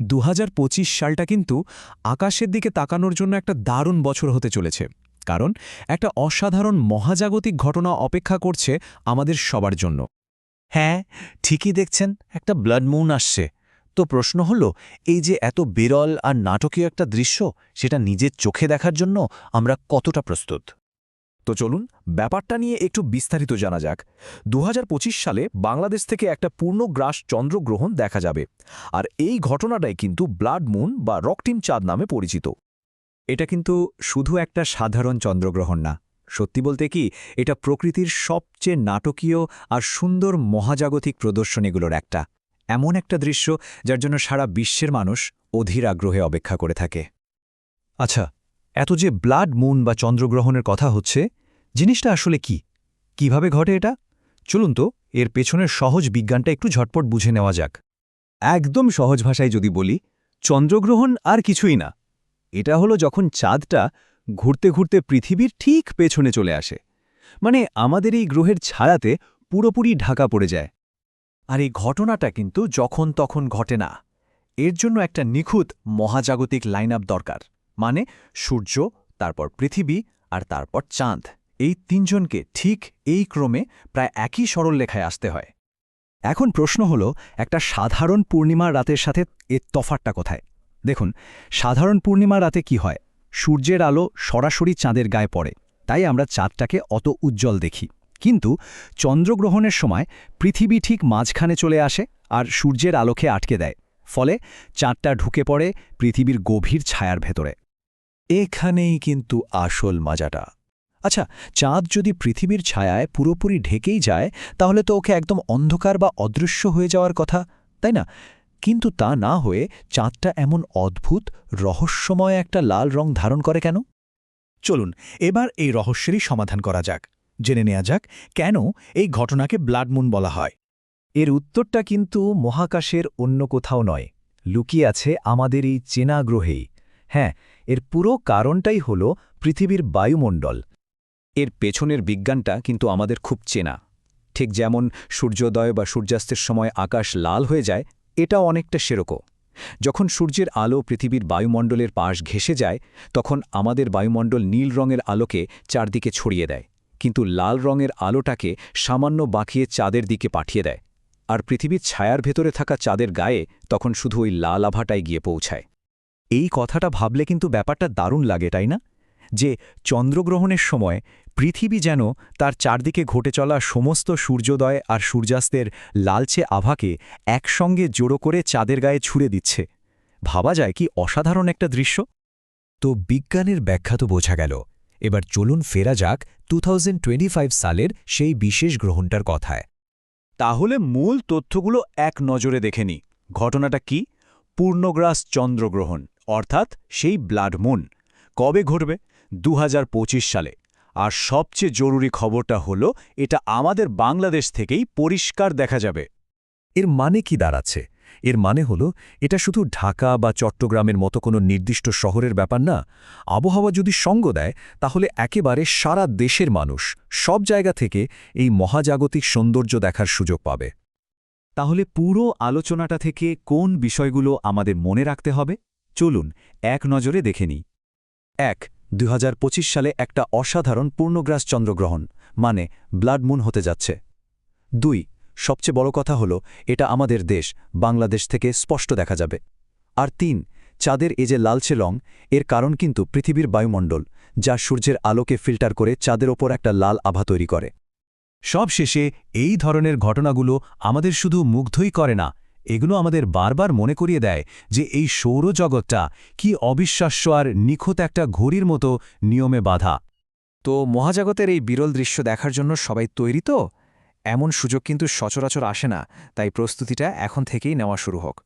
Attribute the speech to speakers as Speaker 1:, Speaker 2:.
Speaker 1: দু হাজার পঁচিশ সালটা কিন্তু আকাশের দিকে তাকানোর জন্য একটা দারুণ বছর হতে চলেছে। কারণ একটা অসাধারণ মহাজাগতিক ঘটনা অপেক্ষা করছে আমাদের সবার জন্য।
Speaker 2: হ্যাঁ ঠিকই দেখছেন, একটা ব্লাড মুন আসছে। তো প্রশ্ন হলো, এই যে এত বিরল আর নাটকীয় একটা দৃশ্য, সেটা নিজের চোখে দেখার জন্য আমরা কতটা প্রস্তুত?
Speaker 1: তো চলুন ব্যাপারটা নিয়ে একটু বিস্তারিত জানা যাক। দু হাজার পঁচিশ সালে বাংলাদেশ থেকে একটা পূর্ণগ্রাস চন্দ্রগ্রহণ দেখা যাবে। আর এই ঘটনাটাই কিন্তু ব্লাড মুন বা রকটিম চাঁদ নামে পরিচিত। এটা কিন্তু শুধু একটা সাধারণ চন্দ্রগ্রহণ না। সত্যি বলতে কি, এটা প্রকৃতির সবচেয়ে নাটকীয় আর সুন্দর মহাজাগতিক প্রদর্শনীগুলোর একটা। এমন একটা দৃশ্য যার জন্য সারা বিশ্বের মানুষ অধীর আগ্রহে অপেক্ষা করে থাকে। আচ্ছা এত যে ব্লাড, মুন বা চন্দ্রগ্রহণের কথা হচ্ছে, জিনিসটা আসলে কি? কীভাবে ঘটে এটা? চলুন তো, এর পেছনের সহজ বিজ্ঞানটা একটু ঝটপট বুঝে নেওয়া যাক। একদম সহজ ভাষায় যদি বলি, চন্দ্রগ্রহণ আর কিছুই না। এটা হলো যখন চাঁদটা ঘুরতে ঘুরতে পৃথিবীর ঠিক পেছনে চলে আসে। মানে আমাদের এই গ্রহের ছায়াতে পুরোপুরি ঢাকা পড়ে যায়। আর এই ঘটনাটা কিন্তু যখন তখন ঘটে না। এর জন্য একটা নিখুঁত মহাজাগতিক লাইন দরকার। মানে সূর্য, তারপর পৃথিবী আর তারপর চাঁদ। এই তিনজনকে ঠিক এই ক্রমে প্রায় একই সরল লেখায় আসতে হয়। এখন প্রশ্ন হল, একটা সাধারণ পূর্ণিমার রাতের সাথে এর তফাটটা কোথায়? দেখুন, সাধারণ পূর্ণিমার রাতে কি হয়? সূর্যের আলো সরাসরি চাঁদের গায়ে পড়ে, তাই আমরা চাঁদটাকে অত উজ্জ্বল দেখি। কিন্তু চন্দ্রগ্রহণের সময় পৃথিবী ঠিক মাঝখানে চলে আসে আর সূর্যের আলোকে আটকে দেয়। ফলে চাঁদটা ঢুকে পড়ে পৃথিবীর গভীর ছায়ার ভেতরে। এখানেই কিন্তু আসল মজাটা। আচ্ছা চাঁদ যদি পৃথিবীর ছায়ায় পুরোপুরি ঢেকেই যায়, তাহলে তো ওকে একদম অন্ধকার বা অদৃশ্য হয়ে যাওয়ার কথা, তাই না? কিন্তু তা না হয়ে চাঁদটা এমন অদ্ভুত, রহস্যময় একটা লাল রং ধারণ করে কেন? চলুন, এবার এই রহস্যেরই সমাধান করা যাক। জেনে নেওয়া যাক, কেন এই ঘটনাকে ব্লাডমুন বলা হয়? এর উত্তরটা কিন্তু মহাকাশের অন্য কোথাও নয়। লুকিয়ে আছে আমাদের এই চেনা গ্রহেই। হ্যাঁ এর পুরো কারণটাই হল পৃথিবীর বায়ুমণ্ডল। এর পেছনের বিজ্ঞানটা কিন্তু আমাদের খুব চেনা। ঠিক যেমন সূর্যোদয় বা সূর্যাস্তের সময় আকাশ লাল হয়ে যায় এটা অনেকটা সেরকম। যখন সূর্যের আলো পৃথিবীর বায়ুমণ্ডলের পাশ ঘেসে যায়, তখন আমাদের বায়ুমণ্ডল নীল রঙের আলোকে চারদিকে ছড়িয়ে দেয়, কিন্তু লাল রঙের আলোটাকে সামান্য বাঁকিয়ে চাঁদের দিকে পাঠিয়ে দেয়। আর পৃথিবীর ছায়ার ভেতরে থাকা চাঁদের গায়ে তখন শুধু ওই লাল আভাটাই গিয়ে পৌঁছায়। এই কথাটা ভাবলে কিন্তু ব্যাপারটা দারুণ লাগে, তাই না? যে চন্দ্রগ্রহণের সময় পৃথিবী যেন তার চারদিকে ঘটে চলা সমস্ত সূর্যোদয় আর সূর্যাস্তের লালচে আভাকে একসঙ্গে জোড়ো করে চাঁদের গায়ে ছুড়ে দিচ্ছে। ভাবা যায় কি অসাধারণ একটা দৃশ্য? তো বিজ্ঞানের ব্যাখ্যা তো বোঝা গেল। এবার চলুন ফেরা যাক টু সালের সেই বিশেষ গ্রহণটার কথায়। তাহলে মূল তথ্যগুলো এক নজরে দেখে নি। ঘটনাটা কি? পূর্ণগ্রাস চন্দ্রগ্রহণ। অর্থাৎ সেই ব্লাড মুন। কবে ঘটবে? দু হাজার পঁচিশ সালে। আর সবচেয়ে জরুরি খবরটা হলো, এটা আমাদের বাংলাদেশ থেকেই পরিষ্কার দেখা যাবে। এর মানে কি দাঁড়াচ্ছে? এর মানে হল, এটা শুধু ঢাকা বা চট্টগ্রামের মতো কোনো নির্দিষ্ট শহরের ব্যাপার না। আবহাওয়া যদি সঙ্গ দেয়, তাহলে একেবারে সারা দেশের মানুষ সব জায়গা থেকে এই মহাজাগতিক সৌন্দর্য দেখার সুযোগ পাবে। তাহলে পুরো আলোচনাটা থেকে কোন বিষয়গুলো আমাদের মনে রাখতে হবে? চলুন এক নজরে দেখে নিই। এক দু সালে একটা অসাধারণ পূর্ণগ্রাস চন্দ্রগ্রহণ মানে ব্লাড মুন হতে যাচ্ছে। দুই, সবচেয়ে বড় কথা হলো, এটা আমাদের দেশ, বাংলাদেশ থেকে স্পষ্ট দেখা যাবে। আর তিন, চাঁদের এ যে লালচে রং, এর কারণ কিন্তু পৃথিবীর বায়ুমণ্ডল, যা সূর্যের আলোকে ফিল্টার করে চাঁদের ওপর একটা লাল আভা তৈরি করে। সব শেষে এই ধরনের ঘটনাগুলো আমাদের শুধু মুগ্ধই করে না এগুলো আমাদের বারবার মনে করিয়ে দেয় যে এই সৌরজগৎটা কি অবিশ্বাস্য আর নিখুঁত একটা ঘড়ির মতো নিয়মে বাধা। তো মহাজাগতের এই বিরল দৃশ্য দেখার জন্য সবাই তৈরি তো? এমন সুযোগ কিন্তু সচরাচর আসে না, তাই প্রস্তুতিটা এখন থেকেই নেওয়া শুরু হোক।